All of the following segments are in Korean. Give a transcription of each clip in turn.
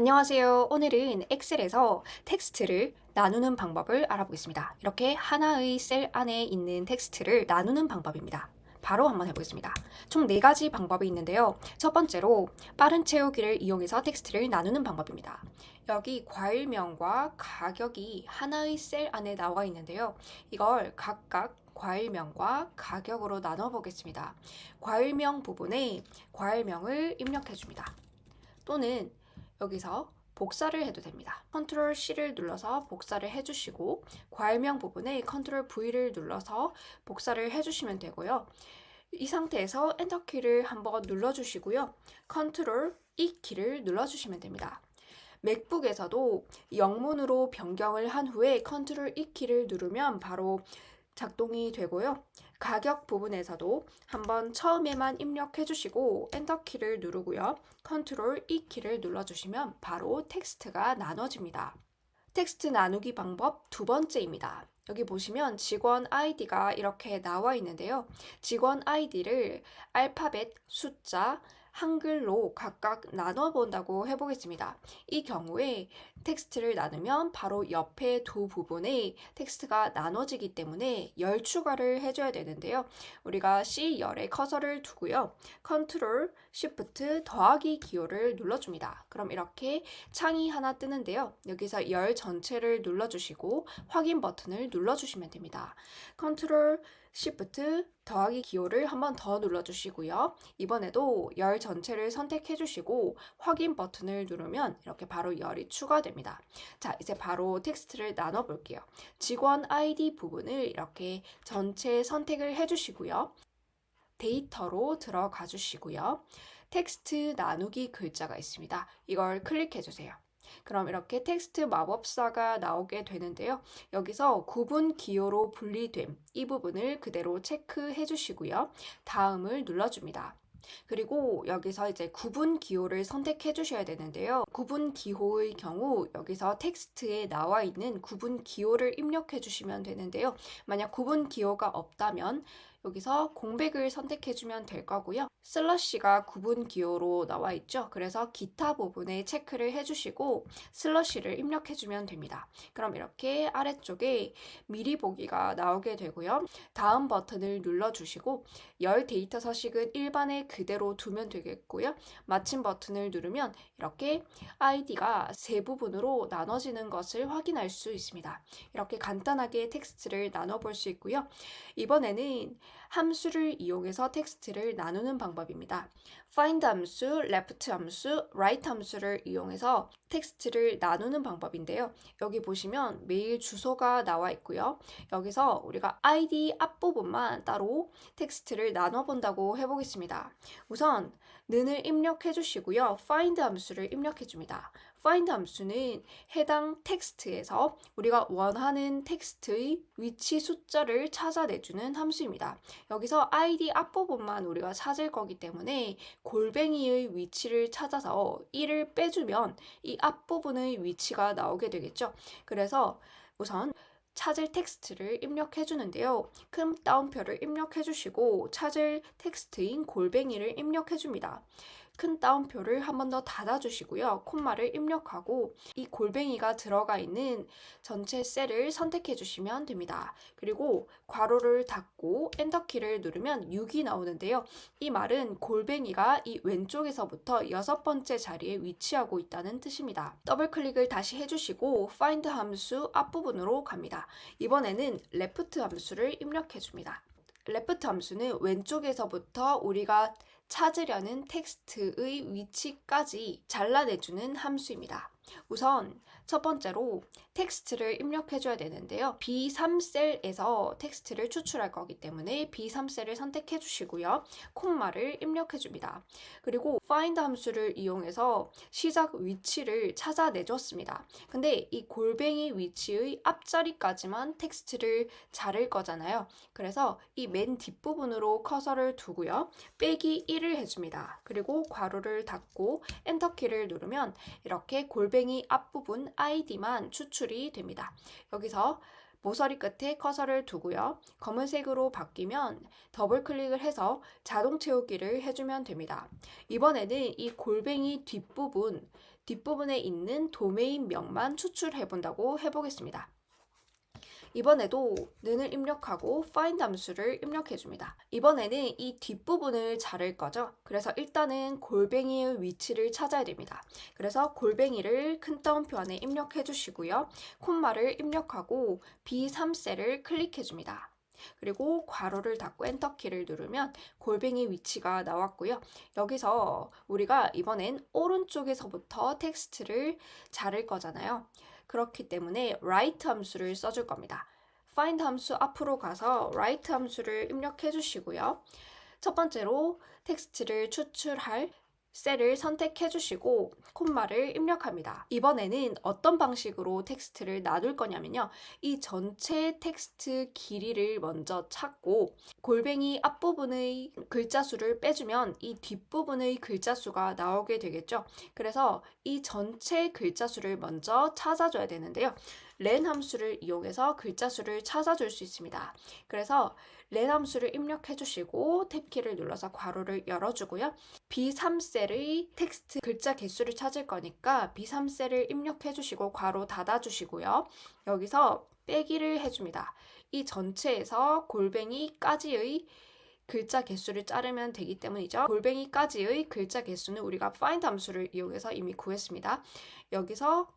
안녕하세요. 오늘은 엑셀에서 텍스트를 나누는 방법을 알아보겠습니다. 이렇게 하나의 셀 안에 있는 텍스트를 나누는 방법입니다. 바로 한번 해보겠습니다. 총 네 가지 방법이 있는데요. 첫 번째로 빠른 채우기를 이용해서 텍스트를 나누는 방법입니다. 여기 과일명과 가격이 하나의 셀 안에 나와 있는데요. 이걸 각각 과일명과 가격으로 나눠 보겠습니다. 과일명 부분에 과일명을 입력해 줍니다. 또는 여기서 복사를 해도 됩니다. 컨트롤 C를 눌러서 복사를 해주시고 과일명 부분에 컨트롤 V를 눌러서 복사를 해주시면 되고요. 이 상태에서 엔터 키를 한번 눌러주시고요. 컨트롤 E 키를 눌러주시면 됩니다. 맥북에서도 영문으로 변경을 한 후에 컨트롤 E 키를 누르면 바로 작동이 되고요. 가격 부분에서도 한번 처음에만 입력해 주시고 엔터 키를 누르고요. 컨트롤 E 키를 눌러주시면 바로 텍스트가 나눠집니다. 텍스트 나누기 방법 두 번째입니다. 여기 보시면 직원 아이디가 이렇게 나와 있는데요. 직원 아이디를 알파벳, 숫자, 한글로 각각 나눠 본다고 해보겠습니다. 이 경우에 텍스트를 나누면 바로 옆에 두 부분에 텍스트가 나눠지기 때문에 열 추가를 해줘야 되는데요. 우리가 C열에 커서를 두고요. 컨트롤, Shift, 더하기 기호를 눌러줍니다. 그럼 이렇게 창이 하나 뜨는데요. 여기서 열 전체를 눌러주시고 확인 버튼을 눌러주시면 됩니다. 컨트롤, Shift, 더하기 기호를 한 번 더 눌러주시고요. 이번에도 열 전체를 선택해 주시고 확인 버튼을 누르면 이렇게 바로 열이 추가됩니다. 자, 이제 바로 텍스트를 나눠 볼게요. 직원 아이디 부분을 이렇게 전체 선택을 해 주시고요. 데이터로 들어가 주시고요. 텍스트 나누기 글자가 있습니다. 이걸 클릭해 주세요. 그럼 이렇게 텍스트 마법사가 나오게 되는데요. 여기서 구분 기호로 분리됨 이 부분을 그대로 체크해 주시고요. 다음을 눌러줍니다. 그리고 여기서 이제 구분 기호를 선택해 주셔야 되는데요. 구분 기호의 경우 여기서 텍스트에 나와 있는 구분 기호를 입력해 주시면 되는데요. 만약 구분 기호가 없다면 여기서 공백을 선택해 주면 될 거고요. 슬러시가 구분 기호로 나와 있죠. 그래서 기타 부분에 체크를 해주시고 슬러시를 입력해 주면 됩니다. 그럼 이렇게 아래쪽에 미리 보기가 나오게 되고요. 다음 버튼을 눌러주시고 열 데이터 서식은 일반에 그대로 두면 되겠고요. 마침 버튼을 누르면 이렇게 아이디가 세 부분으로 나눠지는 것을 확인할 수 있습니다. 이렇게 간단하게 텍스트를 나눠볼 수 있고요. 이번에는 함수를 이용해서 텍스트를 나누는 방법입니다. find 함수, left 함수, right 함수를 이용해서 텍스트를 나누는 방법인데요. 여기 보시면 메일 주소가 나와 있고요. 여기서 우리가 아이디 앞부분만 따로 텍스트를 나눠 본다고 해보겠습니다. 우선 는을 입력해 주시고요. find 함수를 입력해 줍니다. Find 함수는 해당 텍스트에서 우리가 원하는 텍스트의 위치 숫자를 찾아내주는 함수입니다. 여기서 id 앞부분만 우리가 찾을 거기 때문에 골뱅이의 위치를 찾아서 1을 빼주면 이 앞부분의 위치가 나오게 되겠죠. 그래서 우선 찾을 텍스트를 입력해 주는데요. 큰 따옴표를 입력해 주시고 찾을 텍스트인 골뱅이를 입력해 줍니다. 큰 따옴표를 한 번 더 닫아주시고요. 콤마를 입력하고 이 골뱅이가 들어가 있는 전체 셀을 선택해 주시면 됩니다. 그리고 괄호를 닫고 엔터키를 누르면 6이 나오는데요. 이 말은 골뱅이가 이 왼쪽에서부터 여섯 번째 자리에 위치하고 있다는 뜻입니다. 더블 클릭을 다시 해주시고 find 함수 앞부분으로 갑니다. 이번에는 left 함수를 입력해 줍니다. left 함수는 왼쪽에서부터 우리가 찾으려는 텍스트의 위치까지 잘라내주는 함수입니다. 우선 첫 번째로 텍스트를 입력해줘야 되는데요. B3셀에서 텍스트를 추출할 거기 때문에 B3셀을 선택해 주시고요. 콤마를 입력해 줍니다. 그리고 find 함수를 이용해서 시작 위치를 찾아내 줬습니다. 근데 이 골뱅이 위치의 앞자리까지만 텍스트를 자를 거잖아요. 그래서 이 맨 뒷부분으로 커서를 두고요. 빼기 1을 해줍니다. 그리고 괄호를 닫고 엔터키를 누르면 이렇게 골뱅이 앞부분 아이디만 추출이 됩니다. 여기서 모서리 끝에 커서를 두고요. 검은색으로 바뀌면 더블 클릭을 해서 자동 채우기를 해주면 됩니다. 이번에는 이 골뱅이 뒷부분, 뒷부분에 있는 도메인 명만 추출해 본다고 해보겠습니다. 이번에도 는을 입력하고 find 함수를 입력해 줍니다. 이번에는 이 뒷부분을 자를 거죠. 그래서 일단은 골뱅이의 위치를 찾아야 됩니다. 그래서 골뱅이를 큰 따옴표 안에 입력해 주시고요. 콤마를 입력하고 B3셀을 클릭해 줍니다. 그리고 괄호를 닫고 엔터키를 누르면 골뱅이 위치가 나왔고요. 여기서 우리가 이번엔 오른쪽에서부터 텍스트를 자를 거잖아요. 그렇기 때문에 right 함수를 써줄 겁니다. find 함수 앞으로 가서 right 함수를 입력해 주시고요. 첫 번째로 텍스트를 추출할 셀을 선택해 주시고 콤마를 입력합니다. 이번에는 어떤 방식으로 텍스트를 놔둘 거냐면요. 이 전체 텍스트 길이를 먼저 찾고 골뱅이 앞부분의 글자 수를 빼주면 이 뒷부분의 글자 수가 나오게 되겠죠. 그래서 이 전체 글자 수를 먼저 찾아줘야 되는데요. len 함수를 이용해서 글자 수를 찾아줄 수 있습니다. 그래서 함수를 입력해 주시고 탭키를 눌러서 괄호를 열어주고요. B3셀의 텍스트 글자 개수를 찾을 거니까 B3셀을 입력해 주시고 괄호 닫아 주시고요. 여기서 빼기를 해줍니다. 이 전체에서 골뱅이까지의 글자 개수를 자르면 되기 때문이죠. 골뱅이까지의 글자 개수는 우리가 find 함수를 이용해서 이미 구했습니다. 여기서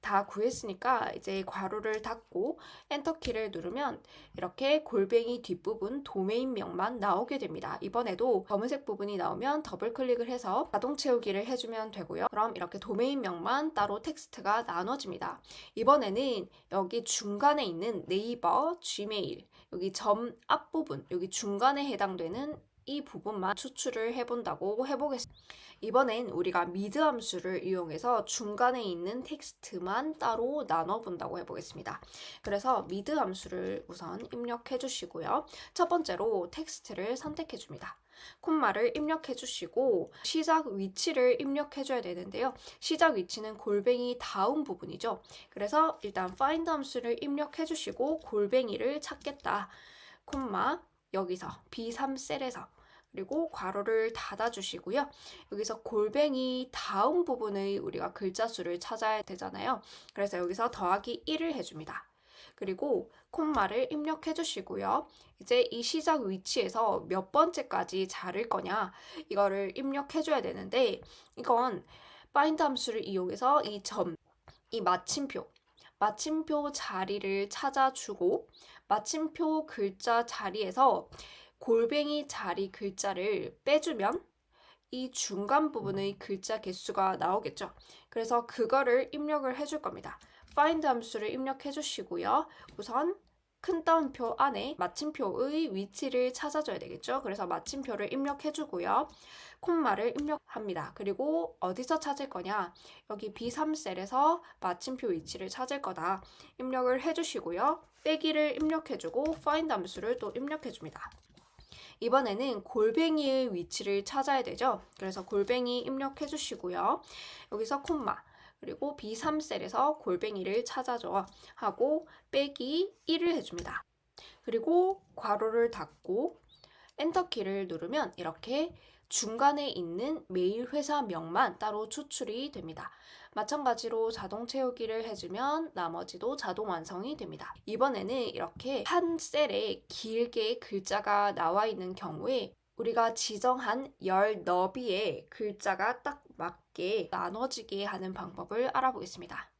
다 구했으니까 이제 괄호를 닫고 엔터키를 누르면 이렇게 골뱅이 뒷부분 도메인명만 나오게 됩니다. 이번에도 검은색 부분이 나오면 더블 클릭을 해서 자동 채우기를 해주면 되고요. 그럼 이렇게 도메인명만 따로 텍스트가 나눠집니다. 이번에는 여기 중간에 있는 네이버, 지메일, 여기 점 앞부분, 여기 중간에 해당되는 이 부분만 추출을 해본다고 해보겠습니다. 이번엔 우리가 미드 함수를 이용해서 중간에 있는 텍스트만 따로 나눠본다고 해보겠습니다. 그래서 미드 함수를 우선 입력해 주시고요. 첫 번째로 텍스트를 선택해 줍니다. 콤마를 입력해 주시고 시작 위치를 입력해 줘야 되는데요. 시작 위치는 골뱅이 다음 부분이죠. 그래서 일단 find 함수를 입력해 주시고 골뱅이를 찾겠다. 콤마 여기서 B3셀에서 그리고 괄호를 닫아주시고요. 여기서 골뱅이 다음 부분의 우리가 글자 수를 찾아야 되잖아요. 그래서 여기서 더하기 1을 해줍니다. 그리고 콤마를 입력해 주시고요. 이제 이 시작 위치에서 몇 번째까지 자를 거냐 이거를 입력해 줘야 되는데 이건 find 함수를 이용해서 이 점, 이 마침표 마침표 자리를 찾아주고 마침표 글자 자리에서 골뱅이 자리 글자를 빼주면 이 중간 부분의 글자 개수가 나오겠죠. 그래서 그거를 입력을 해줄 겁니다. find 함수를 입력해 주시고요. 우선 큰 따옴표 안에 마침표의 위치를 찾아줘야 되겠죠. 그래서 마침표를 입력해 주고요. 콤마를 입력합니다. 그리고 어디서 찾을 거냐? 여기 B3셀에서 마침표 위치를 찾을 거다. 입력을 해 주시고요. 빼기를 입력해 주고 find 함수를 또 입력해 줍니다. 이번에는 골뱅이의 위치를 찾아야 되죠. 그래서 골뱅이 입력해 주시고요. 여기서 콤마 그리고 B3셀에서 골뱅이를 찾아줘 하고 빼기 1을 해줍니다. 그리고 괄호를 닫고 엔터키를 누르면 이렇게 중간에 있는 메일 회사명만 따로 추출이 됩니다. 마찬가지로 자동 채우기를 해주면 나머지도 자동 완성이 됩니다. 이번에는 이렇게 한 셀에 길게 글자가 나와 있는 경우에 우리가 지정한 열 너비의 글자가 딱 맞게 나눠지게 하는 방법을 알아보겠습니다.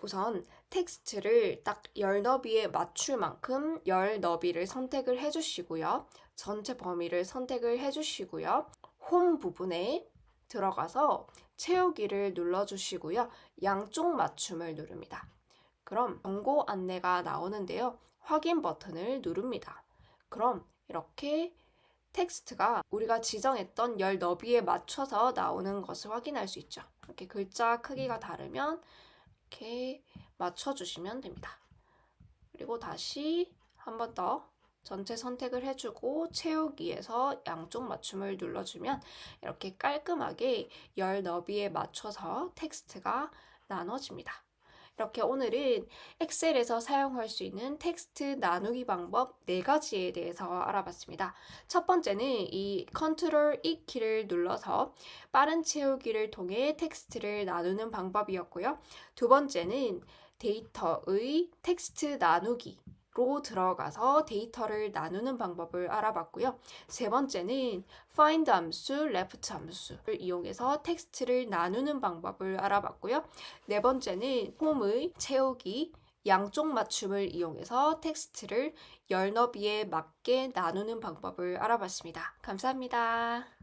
우선 텍스트를 딱 열 너비에 맞출 만큼 열 너비를 선택을 해주시고요. 전체 범위를 선택을 해주시고요. 홈 부분에 들어가서 채우기를 눌러주시고요. 양쪽 맞춤을 누릅니다. 그럼 경고 안내가 나오는데요. 확인 버튼을 누릅니다. 그럼 이렇게 텍스트가 우리가 지정했던 열 너비에 맞춰서 나오는 것을 확인할 수 있죠. 이렇게 글자 크기가 다르면 이렇게 맞춰주시면 됩니다. 그리고 다시 한 번 더 전체 선택을 해주고 채우기에서 양쪽 맞춤을 눌러주면 이렇게 깔끔하게 열 너비에 맞춰서 텍스트가 나눠집니다. 이렇게 오늘은 엑셀에서 사용할 수 있는 텍스트 나누기 방법 네 가지에 대해서 알아봤습니다. 첫 번째는 이 컨트롤 E 키를 눌러서 빠른 채우기를 통해 텍스트를 나누는 방법이었고요. 두 번째는 데이터의 텍스트 나누기 로 들어가서 데이터를 나누는 방법을 알아봤고요. 세 번째는 find 함수, left 함수를 이용해서 텍스트를 나누는 방법을 알아봤고요. 네 번째는 홈의 채우기, 양쪽 맞춤을 이용해서 텍스트를 열 너비에 맞게 나누는 방법을 알아봤습니다. 감사합니다.